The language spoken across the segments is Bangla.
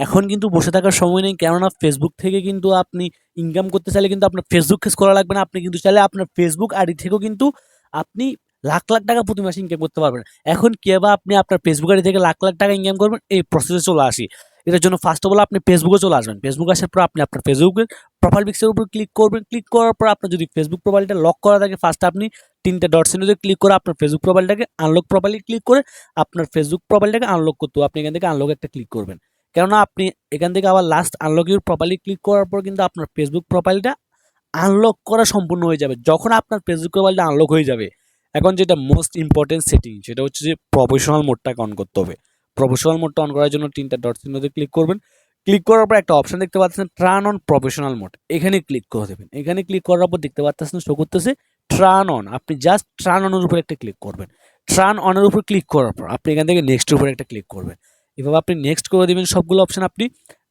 এখন কিন্তু বসে থাকার সময় নেই, কেননা ফেসবুক থেকে কিন্তু আপনি ইনকাম করতে চাইলে কিন্তু আপনার ফেসবুক ফেস করা লাগবে না। আপনি কিন্তু চাইলে আপনার ফেসবুক আইডি থেকেও কিন্তু আপনি লাখ লাখ টাকা প্রতি মাসে ইনকাম করতে পারবেন। এখন কে বা আপনি আপনার ফেসবুক আইডি থেকে লাখ লাখ টাকা ইনকাম করবেন, এই প্রসেসে চলে আসি। এটার জন্য ফার্স্ট অফ অল আপনি ফেসবুকে চলে আসবেন। ফেসবুক আসার পর আপনি আপনার ফেসবুকের প্রোফাইল পিক্সের উপর ক্লিক করবেন। ক্লিক করার পর আপনার যদি ফেসবুক প্রোফাইলটা লক করা থাকে ফার্স্ট আপনি তিনটে ডট সিনুতে ক্লিক করে আপনার ফেসবুক প্রোফাইলটাকে আনলক প্রোফাইলে ক্লিক করে আপনার ফেসবুক প্রোফাইলটাকে আনলক করতে আপনি এখান থেকে আনলক একটা ক্লিক করবেন। কেননা আপনি এখান থেকে আবার লাস্ট আনলক ইউর প্রোফাইলে ক্লিক করার পর কিন্তু আপনার ফেসবুক প্রোফাইলটা আনলক করা সম্পূর্ণ হয়ে যাবে। যখন আপনার ফেসবুক প্রোফাইলটা আনলক হয়ে যাবে, এখন যেটা মোস্ট ইম্পর্টেন্ট সেটিং সেটা হচ্ছে যে প্রফেশনাল মোডটাকে অন করতে হবে। প্রফেশনাল মোডটা অন করার জন্য তিনটা ডট চিহ্নতে ক্লিক করবেন। ক্লিক করার পর একটা অপশন দেখতে পাচ্ছেন ট্রান অন প্রফেশনাল মোড এখানে ক্লিক করে দেবেন। এখানে ক্লিক করার পর দেখতে পাচ্ছেন শো করতেছে ট্রান অন আপনি জাস্ট ট্রান অনের উপর একটা ক্লিক করবেন। ট্রান অনের উপর ক্লিক করার পর আপনি এখান থেকে নেক্সটের উপর একটা ক্লিক করবেন। এভাবে আপনি নেক্সট করে দেবেন সবগুলো অপশান আপনি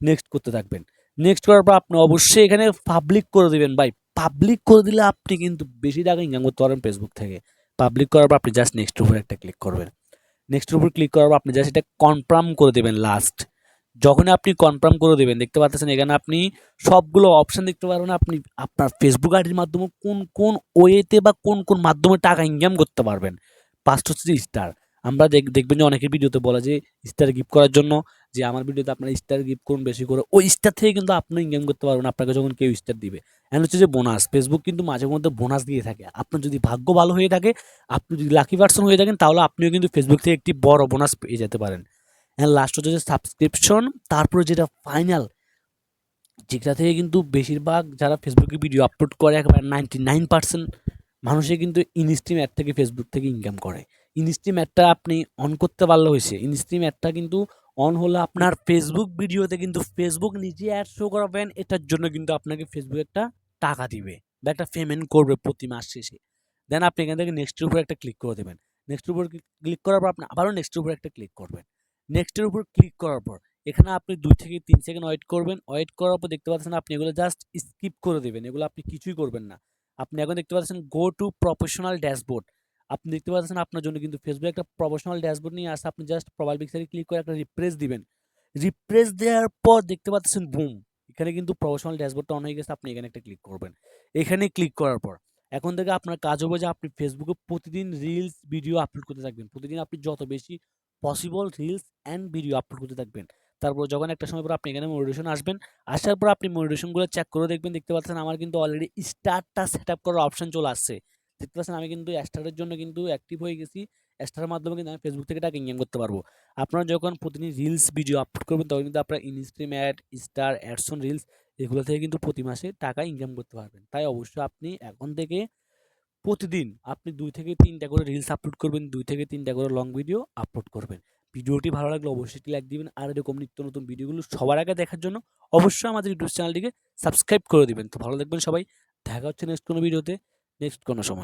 নেক্সট করতে থাকবেন। নেক্সট করার পর আপনি অবশ্যই এখানে পাবলিক করে দেবেন। ভাই পাবলিক করে দিলে আপনি কিন্তু বেশি টাকা ইনকাম করতে পারবেন ফেসবুক থেকে। পাবলিক করার পর আপনি জাস্ট নেক্সটের উপর একটা ক্লিক করবেন। নেক্সটের উপর ক্লিক করার পর আপনি জাস্ট এটা কনফার্ম করে দেবেন লাস্ট যখন আপনি কনফার্ম করে দেবেন, দেখতে পাচ্ছেন এখানে আপনি সবগুলো অপশান দেখতে পারবেন। আপনি আপনার ফেসবুক আইডির মাধ্যমে কোন কোন ওয়েতে বা কোন কোন মাধ্যমে টাকা ইনকাম করতে পারবেন। ফার্স্ট হচ্ছে স্টার আমরা দেখ- দেখবেন যে অনেকের ভিডিওতে বলা যে স্টার গিফট করার জন্য যে আমার ভিডিওতে আপনারা স্টার গিফট করুন বেশি করে। ওই স্টার থেকে কিন্তু আপনি ইনকাম করতে পারবেন, আপনাকে যখন কেউ স্টার দিবে। এন্ড হচ্ছে যে বোনাস ফেসবুক কিন্তু মাঝে মধ্যে বোনাস দিয়ে থাকে। আপনার যদি ভাগ্য ভালো হয়ে থাকে, আপনি যদি লাকি পার্সন হয়ে থাকেন, তাহলে আপনিও কিন্তু ফেসবুক থেকে একটি বড় বোনাস পেয়ে যেতে পারেন। অ্যান্ড লাস্ট হচ্ছে যে সাবস্ক্রিপশন তারপরে যেটা ফাইনাল যেটা থেকে কিন্তু বেশিরভাগ যারা ফেসবুকে ভিডিও আপলোড করে, একেবারে নাইনটি নাইন পার্সেন্ট মানুষে কিন্তু ইনস্ট্রিম অ্যাড থেকে ফেসবুক থেকে ইনকাম করে। ইনস্ট্রিম অ্যাডটা আপনি অন করতে পারলে হয়েছে ইনস্ট্রিম অ্যাডটা কিন্তু অন হলে আপনার ফেসবুক ভিডিওতে কিন্তু ফেসবুক নিজে অ্যাড শো করাবেন, এটার জন্য কিন্তু আপনাকে ফেসবুক একটা টাকা দিবে বা একটা পেমেন্ট করবে প্রতি মাস শেষে। দেন আপনি এখান থেকে নেক্সটের উপর একটা ক্লিক করে দেবেন। নেক্সটের উপর ক্লিক করার পর আপনি আবারও নেক্সটের উপর একটা ক্লিক করবেন। নেক্সটের উপর ক্লিক করার পর এখানে আপনি দুই থেকে তিন সেকেন্ড ওয়েট করবেন। ওয়েট করার পর দেখতে পাচ্ছেন আপনি এগুলো জাস্ট স্কিপ করে দেবেন। এগুলো আপনি কিছুই করবেন না। আপনি এখন দেখতে পাচ্ছেন গো টু প্রফেশনাল ড্যাশবোর্ড আপনি দেখতে পাচ্ছেন আপনার জন্য কিন্তু ফেসবুক একটা প্রফেশনাল ড্যাশবোর্ড নিয়ে আসে। আপনি জাস্ট প্রোফাইল পিকচারে ক্লিক করে একটা রিপ্রেস দিবেন। রিপ্রেস দেওয়ার পর দেখতে পাচ্ছেন বুম এখানে কিন্তু প্রফেশনাল ড্যাশবোর্ডটা অন হয়ে গেছে। আপনি এখানে একটা ক্লিক করবেন। এখানে ক্লিক করার পর, এখন থেকে আপনার কাজ হবে যে আপনি ফেসবুকে প্রতিদিন রিলস ভিডিও আপলোড করতে থাকবেন। প্রতিদিন আপনি যত বেশি possible reels and video upload করতে থাকবেন। তারপর যখন একটা সময় পর আপনি এখানে মোটিভেশন আসবেন, আসার পর আপনি মোটিভেশনগুলো চেক করে দেখবেন, দেখতে পাচ্ছেন আমার কিন্তু অলরেডি স্টারটা সেট আপ করার অপশন চলে আসছে। দেখতে পাচ্ছেন আমি কিন্তু স্টারের জন্য কিন্তু অ্যাক্টিভ হয়ে গেছি স্টারের মাধ্যমে কিন্তু আমি ফেসবুক থেকে টাকা ইনকাম করতে পারব। আপনারা যখন প্রতিদিন রিলস ভিডিও আপলোড করবেন, তখন কিন্তু আপনার instream ad star ads on reels এগুলো থেকে কিন্তু প্রতি মাসে টাকা ইনকাম করতে পারবেন। তাই অবশ্যই আপনি এখন থেকে প্রতিদিন আপনি দুই থেকে তিনটা করে রিলস আপলোড করবেন, দুই থেকে তিনটা করে লং ভিডিও আপলোড করবেন। ভিডিওটি ভালো লাগলে অবশ্যই লাইক দিবেন। আর এরকম নিত্য নতুন ভিডিওগুলো সবার আগে দেখার জন্য অবশ্যই আমাদের ইউটিউব চ্যানেলটিকে সাবস্ক্রাইব করে দিবেন। তো ভালো দেখবেন সবাই। দেখা হচ্ছে নেক্সট কোনো ভিডিওতে। নেক্সট কোনো সময়।